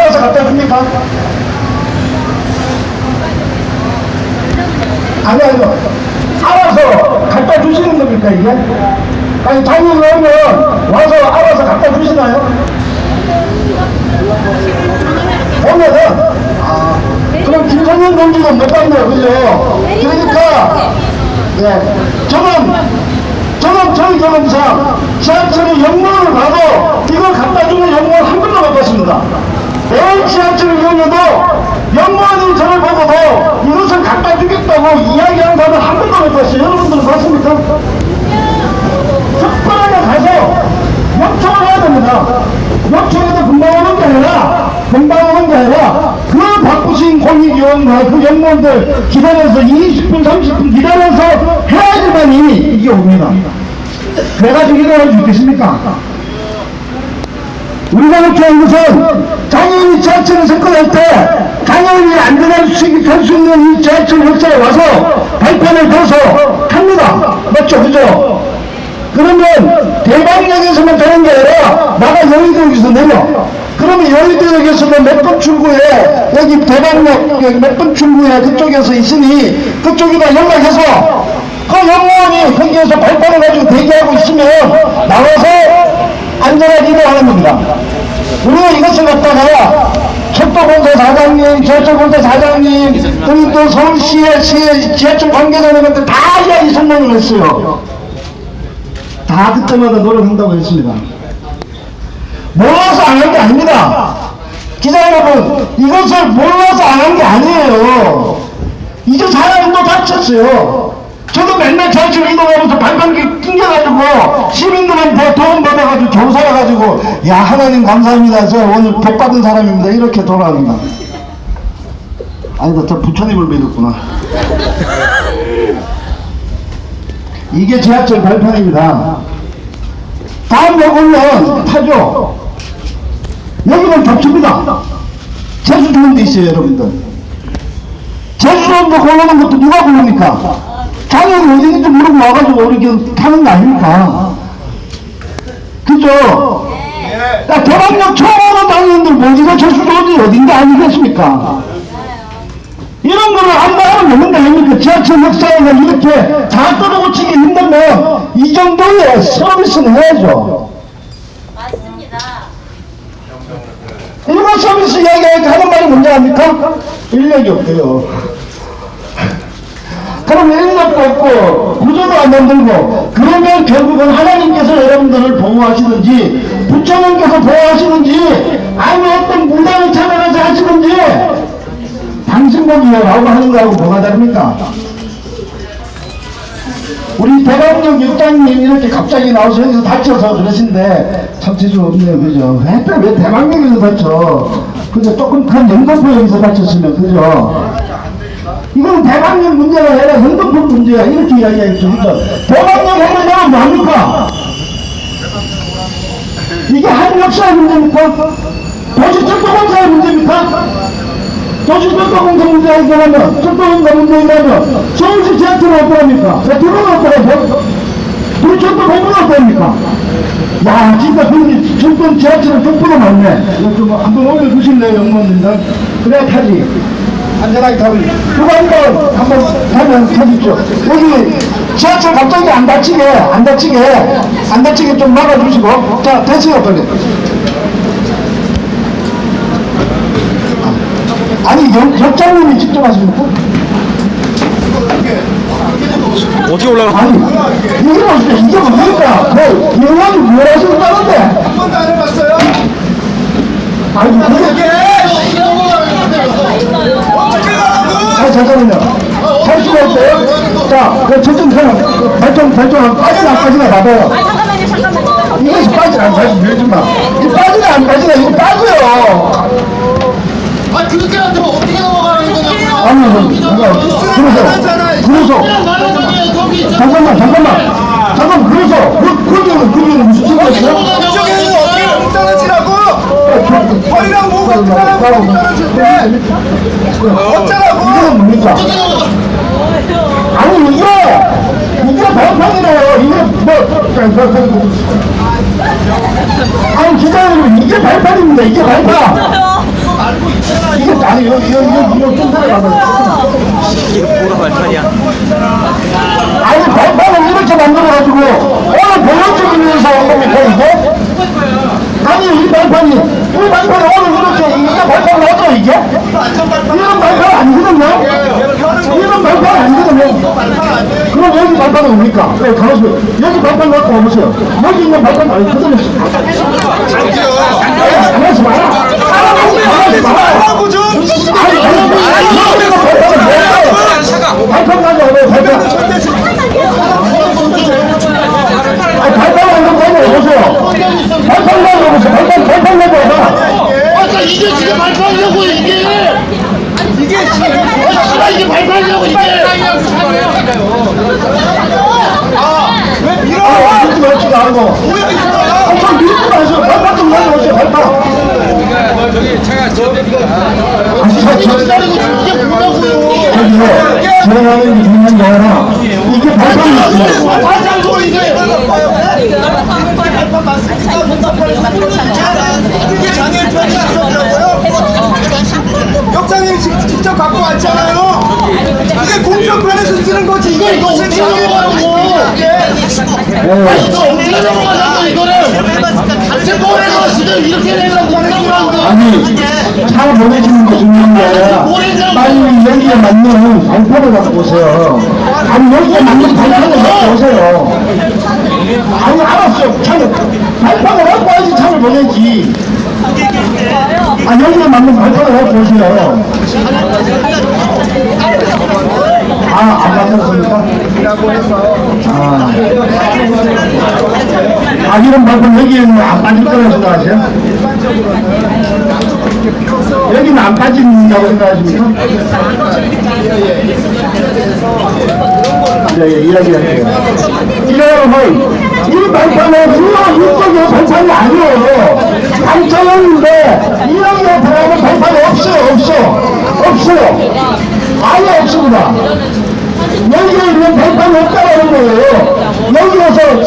알아서 갖다 줍니까? 아니, 아니요. 알아서 갖다 주시는 겁니까, 이게? 아니, 장애인 오면 와서 알아서 갖다 주시나요? 오면은, 아, 그럼 김성현 동지는 못 받네요, 그죠? 그러니까, 예, 저는, 저는 저희 경험상 지하철의 영문을 봐도 이걸 갖다 주는 영문을 한 번도 못 봤습니다. 매일 지하철을 이용해도 영무원이 저를 보고도 이것을 갖다 주겠다고 이야기하는 사람을 한 봤어요. 여러분들은 봤습니까? 특별하게 가서 요청을 해야 됩니다. 요청해도 금방 오는 게 아니라, 금방 오는 게 아니라, 그 바쁘신 공익위원과 그 영무원들 기다려서 20분, 30분 기다려서 해야지만이 이게 옵니다. 그래가지고 이걸 죽겠습니까? 우리가 요청한 것은 장애인이 지하철을 접근할 때 장애인이 안전할 수, 할수 있는 이 지하철 역사에 와서 발판을 둬서 합니다. 맞죠? 그죠? 그러면 대방역에서만 되는 게 아니라 나가 여의도역에서 내려. 그러면 여의도역에서는 몇 번 출구에 여기 대방역 몇 번 출구에 그쪽에서 있으니 그쪽에다 연락해서 그 영무원이 거기에서 발판을 가지고 대기하고 있으면 나와서 안전하게 이동하는 겁니다. 우리가 이것을 갖다가 척도본사 사장님, 지하철본사 사장님, 그리고 또 서울시의 시의 지하철 관계자님한테 다 이야기 설명을 했어요. 다 그때마다 노력한다고 했습니다. 몰라서 안 한 게 아닙니다. 기자 여러분, 이것을 몰라서 안 한 게 아니에요. 이제 사람이 또 다쳤어요. 저도 맨날 지하철 이동하면서 발판기 낑겨가지고 시민들한테 도움 받아가지고 조사해가지고 야 하나님 감사합니다. 저 오늘 복 받은 사람입니다. 이렇게 돌아갑니다. 아니다, 저 부처님을 믿었구나. 이게 지하철 발판입니다. 다음 역은 타죠. 여기는 겹칩니다. 제주 좋은 데 있어요, 여러분들. 제주도도 골라는 것도 누가 고릅니까? 장애인 어디 있는지 모르고 와가지고 이렇게 타는 거 아닙니까? 그죠? 야, 대방역 처음 오는 장애인들 모두가 제주도지 어딘가 아니겠습니까? 이런 거를 한번 하면 되는 거 아닙니까? 지하철 역사에서 이렇게 다 떨어고치기 힘들면 이 정도의 서비스는 해야죠. 맞습니다. 일반 서비스 이야기하니까 하는 말이 뭔지 압니까? 인력이 없대요. 그럼 인력도 없고 구조도 안 만들고 그러면 결국은 하나님께서 여러분들을 보호하시든지 부처님께서 보호하시든지 아니면 어떤 무당을 찾아가서 하시든지 당신 보기라고 하는 거하고 뭐가 다릅니까? 우리 대감역 육장님 이렇게 갑자기 나오셔서 여기서 다쳐서 그러신데 참 재주 없네요 그죠? 하여튼 왜 대방역에서 다쳐 그죠? 조금 큰 영등포역에서 다쳤으면 그죠? 이건 대방역 문제가 아니라 영등포 문제야 이렇게 이야기하겠죠 그죠? 대방역 해결하면 뭐합니까? 이게 한 역사의 문제입니까? 도시철도공사의 문제입니까? 도시철도공사 문제 해결하면 철도공사 문제 해결하면 서울시 지하철은 어떡합니까? 메트로는 어떡하죠? 도시철도 공무는 어떡합니까? 야 진짜 근데 철도 지하철은 쪽보도 많네 이거 좀 한번 올려주실래요 영무원님들? 그래야 타지 안전하게 타면 그거 한번 한번 타면 타십시오 여기 지하철 갑자기 안 다치게 안 다치게 안 다치게 좀 막아주시고 자 됐어요 빨리 아니 역, 역장님이 직접 하십니까? 어떻게 올라가? 아니 이게 무슨 이게 뭡니까? 뭐 영원히 뭘 하신다는데 한 번도 안 해봤어요? 아니 그게 어떻게 가라고? 아 잠깐만요 잘 수가 있어요? 자, 그 저쪽 사람 발전 발전 빠지나 안 빠지나 봐봐요. 아 잠깐만요 잠깐만요. 이것이 빠지나 안 빠지나 밀지 마. 이거 빠지나 안 빠지나 이거 빠져요. 아 그렇게 하면 어떻게 넘어가는 거냐고요? 아니 이거 그래서 그래서 잠깐만 잠깐만. 잠깐 그래서 그 거기는 거기는 무슨 소리였어요? 이쪽에는 어떻게 못 떨어지라고? 허리랑 목을 따라고 못 떨어질 때 어쩌라고? 뭡니까? 아니 이게 이게 발판이래요. 이게 뭐 아니 기자님 이게 발판입니다. 이게 발판. 이게 아니 이거 이거 이거 이거 좀 들어가면 이게 뭐가 발판이야? 아니 발판을 이렇게 만들어가지고 오늘 보여주기 위해서 한 겁니까 이게? 아니 이 발판이 이 발판이 오늘 이렇게 이게 발판 나죠 이게? 이런 발판 아니거든요? 이런 발판 아니거든요? 그럼 여기 발판은 뭡니까? 네, 가만있어 여기 발판 갖고 와보세요. 여기 있는 발판 아니거든요. 봐라 하고 좀 아니 아니 이거 발판은 뭐예요? 발판 가져와요 발판 아, 발판 한번 가져오세요. 발판 가져오세요. 발판, 발판 가져와봐. 아까 이게 지금 발표하려고 이게 이게 지금 아 이게 발표하려고 이게 아왜 밀어 아, 밀지 마시고 하고. 왜 밀어 아, 좀 밀지 마세요. 발판 좀 가져오세요, 발판. 아, 진짜, 저, 기다리고 이게 뭐라고요 저기요. 진행하는 게 중요한 게 아니라, 이게 발판이 있어요. 발표하고 이게 발판 맞습니까? 이게 장애인 편의시설이라고요? 역장 쓰는 거지 이거 무슨 어떻게 넘어가라고 네. 이거 어떻게 넘어가냐고 이거를 지금 뭐래서 지금 이렇게 내려고 하는 거 아니, 차 보내주는 게 중요한 게 아니라, 빨리 여기에 맞는 발판을 갖고 오세요. 아니, 여기에 맞는 발판을 갖고 오세요. 아니, 알았어요. 차를, 발판을 갖고 와야지 차를 보내지. 아, 여기에 맞는 발판을 갖고 오세요. 아, 안 맞췄습니까? 아. 아, 이런 발판 여기에는 안 빠질 거라고 생각하세요? 여기는 안 빠진다고 생각하십니까? 예, 예, 이야기할게요. 이거는 이 발판은 이거 이쪽에 발판이 아니에요. 단점인데 이런 들어가는 발판이 없어요, 없어. 없어요. 아예 없습니다. 여기에 있는 발판이 없다는 거예요. 여기 와서